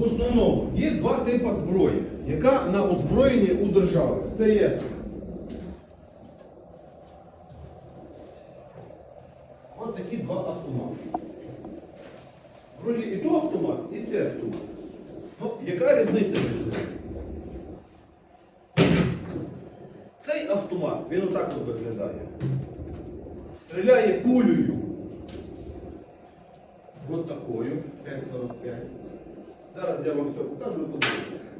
в основному є два типи зброї, яка на озброєнні у держави. Це є Ось такі два автомати. Вроді і то автомат, і це автомат. Ну, яка різниця між ними? Цей автомат, він отак от виглядає. Стріляє кулею. От такою. 5,45. Зараз я вам все покажу і подивитися.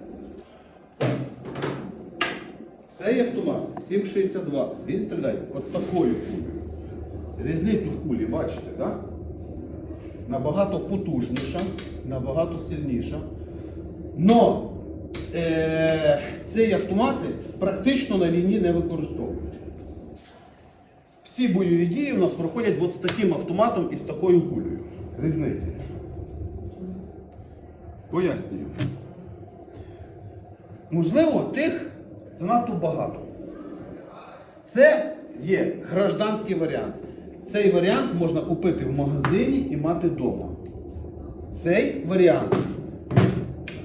Цей автомат 7,62. Він стріляє от такою кулею. Різницю в кулі, бачите, так? Набагато потужніша, набагато сильніша. Но е, ці автомати практично на війні не використовують. Всі бойові дії у нас проходять от з таким автоматом і з такою кулею. Різниця. Пояснюю. Можливо, тих занадто багато. Це є гражданський варіант. Цей варіант можна купити в магазині і мати вдома. Цей варіант,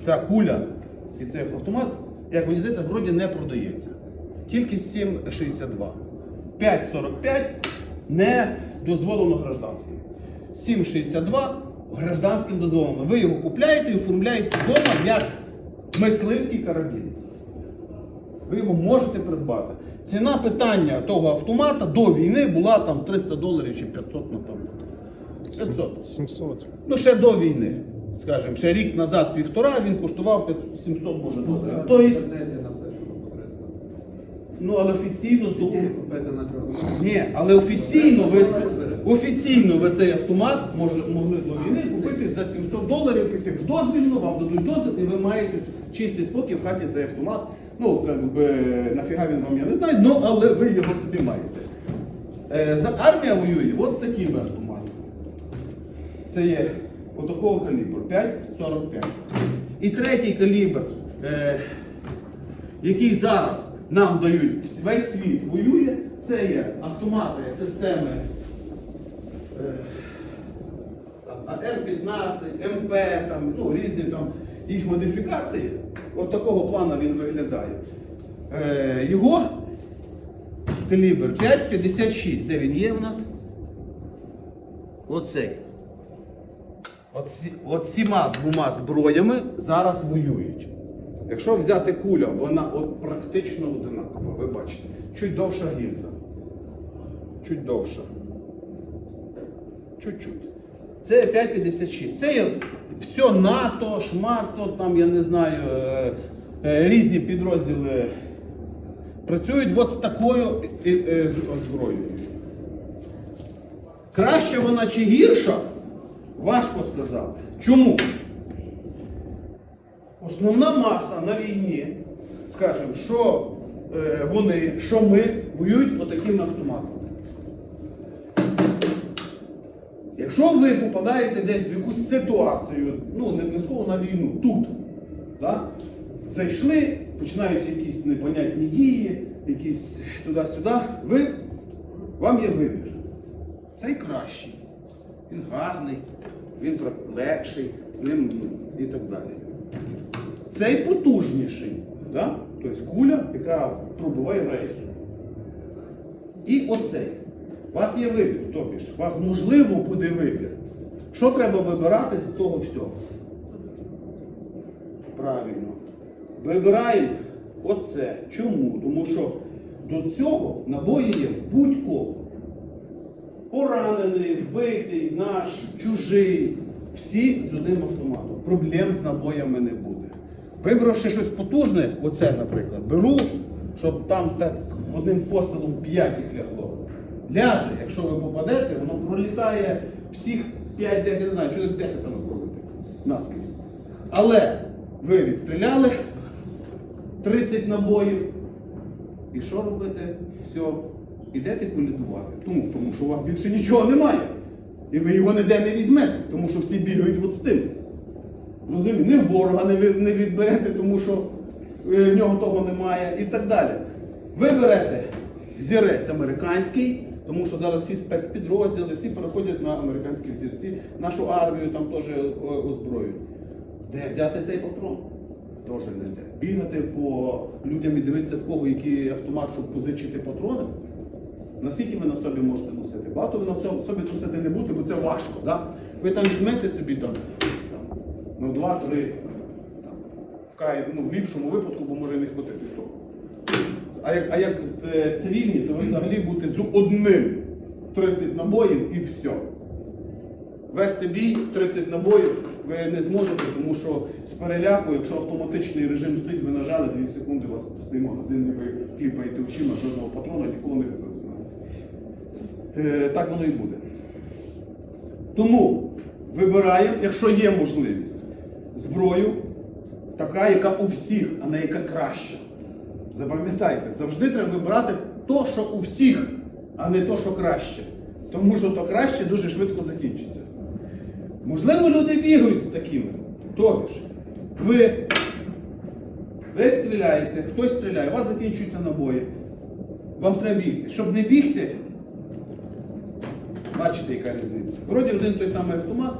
ця куля і цей автомат, як мені здається, вроді не продається. Тільки 7,62. 5,45 не дозволено гражданським. 7,62 гражданським дозволено. Ви його купляєте і оформляєте вдома як мисливський карабін. Ви його можете придбати. Ціна питання того автомата до війни була там 300 доларів чи 500, напевно. 500. 700. Ну, ще до війни, скажімо, ще рік назад, півтора, він коштував 500, 700 може доларів. Тобто, по 300. ну, але офіційно на чому? Ні, але офіційно ви, це- офіційно ви цей автомат може, могли до війни купити за 700 доларів, піти в дозвільну, вам дадуть дозвіл, і ви маєте чистий спокій в хаті цей автомат. Ну, как би, нафіга він вам, я не знаю, ну, але ви його собі маєте. Е, за армія воює от з такими автоматами. Це є отакого калібру 5,45. І третій калібр, е, який зараз нам дають, весь світ воює, це є автомати системи Р-15, МП, там, ну, різні там їх модифікації. От такого плану він виглядає. Е, його калібр 5,56. Де він є у нас? Оцей. От сіма двома зброями зараз воюють. Якщо взяти куля, вона от практично одинакова, ви бачите. Чуть довша гільза. Чуть довша. Чуть-чуть. Це 5,56. Це все НАТО, шмато, там, я не знаю, е, е, різні підрозділи працюють от з такою е, зброєю. Краще вона чи гірша, важко сказати. Чому? Основна маса на війні, скажімо, що вони, що ми воюють отакими автоматами. Якщо ви попадаєте десь в якусь ситуацію, ну не обов'язково на війну, тут, да? зайшли, починаються якісь непонятні дії, якісь туди-сюди, ви, вам є вибір. Цей кращий, він гарний, він легший, з ним ну, і так далі. Цей потужніший, да? тобто куля, яка пробиває рейсу. І оцей. У вас є вибір, тобі ж, у вас можливо буде вибір. Що треба вибирати з того всього? Правильно. Вибираємо оце. Чому? Тому що до цього набої є в будь-кого. Поранений, вбитий, наш, чужий. Всі з одним автоматом. Проблем з набоями не буде. Вибравши щось потужне, оце, наприклад, беру, щоб там так одним пострілом п'ять їх лягло. Ляже, якщо ви попадете, воно пролітає всіх 5-10, я не знаю, чоловік 10 там пролетить наскрізь. Але ви відстріляли 30 набоїв. І що робити? Все, ідете колядувати. Тому, тому що у вас більше нічого немає. І ви його ніде не візьмете, тому що всі бігають от з тим. Розумієте, не ворога не, не відберете, тому що е, в нього того немає і так далі. Ви берете взірець американський, тому що зараз всі спецпідрозділи, всі переходять на американські взірці, нашу армію там теж е, озброюють. Де взяти цей патрон? Теж не де. Бігати по людям і дивитися в кого який автомат, щоб позичити патрони. Наскільки ви на собі можете носити? Багато ви на собі носити не будете, бо це важко. Да? Ви там візьмете собі там, там ну, два-три, ну, в ліпшому випадку, бо може не хватити. А як, а як е, цивільні, то ви взагалі будете з одним 30 набоїв і все. Вести бій 30 набоїв ви не зможете, тому що з переляку, якщо автоматичний режим стоїть, ви нажали 2 секунди, у вас пустий магазин, і ви кліпаєте очима, жодного патрона ніколи не вибив. Е, так воно і буде. Тому вибираємо, якщо є можливість, зброю, така, яка у всіх, а не яка краща. Запам'ятайте, завжди треба вибирати то, що у всіх, а не то, що краще. Тому що то краще дуже швидко закінчиться. Можливо, люди бігають з такими. Тобто, ви десь стріляєте, хтось стріляє, у вас закінчуються набої. Вам треба бігти. Щоб не бігти, бачите, яка різниця. Вроді один той самий автомат,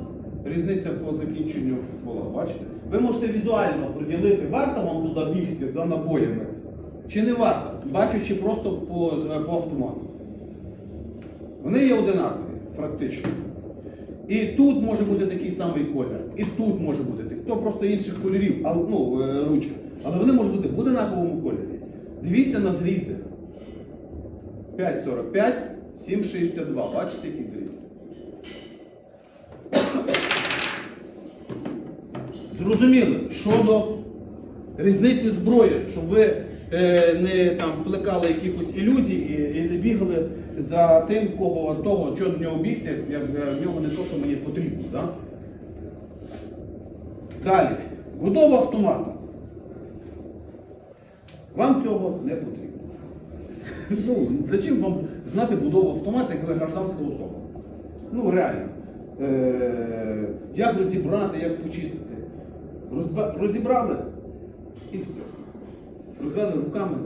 різниця по закінченню була. Бачите? Ви можете візуально приділити, варто вам туди бігти за набоями, чи не варто, бачучи просто по, по автомату. Вони є одинакові, практично. І тут може бути такий самий колір, і тут може бути такий. То просто інших кольорів, але, ну, е, ручка. Але вони можуть бути в одинаковому кольорі. Дивіться на зрізи. 5,45, 7,62. Бачите, який зріз? Зрозуміли, щодо різниці зброї, щоб ви не там плекали якихось ілюзій і, не бігали за тим, кого того, що нього бігти, як е, в нього не то, що мені потрібно. Да? Далі. Будова автомата. Вам цього не потрібно. Ну, зачем вам знати будову автомата, як ви гражданська особа? Ну, реально. Е, як розібрати, як почистити? Розібрали і все. Розвели руками,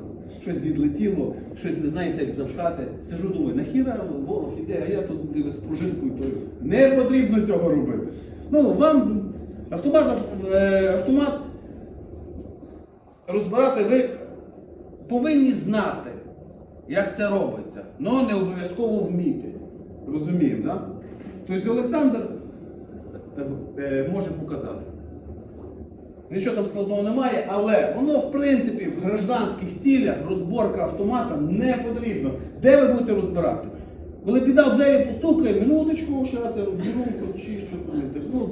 щось відлетіло, щось не знаєте, як завшати. Сижу, думаю, нахіра ворог іде, а я тут диви з пружинкою тою. Не потрібно цього робити. Ну, вам автомат, е, автомат розбирати ви повинні знати, як це робиться, але не обов'язково вміти. Розуміємо, так? Тобто Олександр е, е, може показати. Нічого там складного немає, але воно, в принципі, в гражданських цілях розборка автомата не потрібно. Де ви будете розбирати? Коли піда в двері постукає, минуточку, ще раз я розберу, почищу, ну,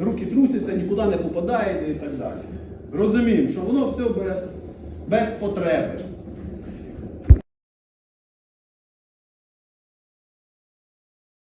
руки трусяться, нікуди не попадаєте і так далі. Розуміємо, що воно все без, без потреби.